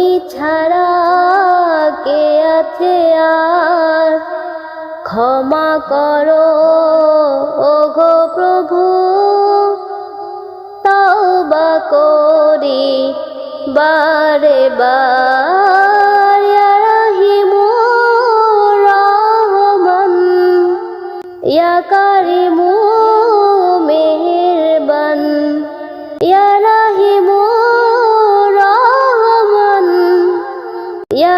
তুমি ছাড়া কে আছে আর? ক্ষমা করো ও গো প্রভু। তওবা করি, বারে বার। রাহিমু রহমান, ইয়া কারিমু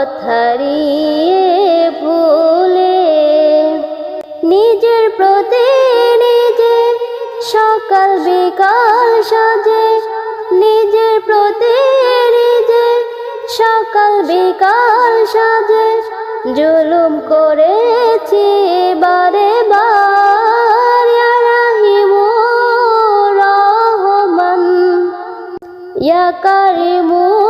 পথারিয়ে ভুলে নিজের প্রতি নিজে সকাল বিকাল সাজে নিজের প্রতি নিজে সকাল বিকাল সাজে জুলুম করেছি বারে বার। রাহিমু রহমান, ইয়া কারিমু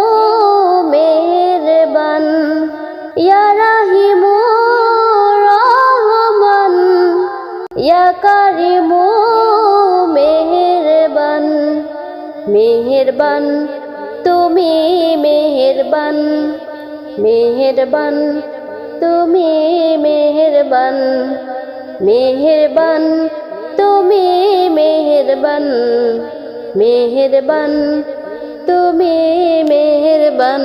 কারিমু মেহেরবান মেহেরবান তুমি মেহেরবান মেহেরবান তুমি মেহেরবান মেহেরবান তুমি মেহেরবান মেহেরবান তুমি মেহেরবান।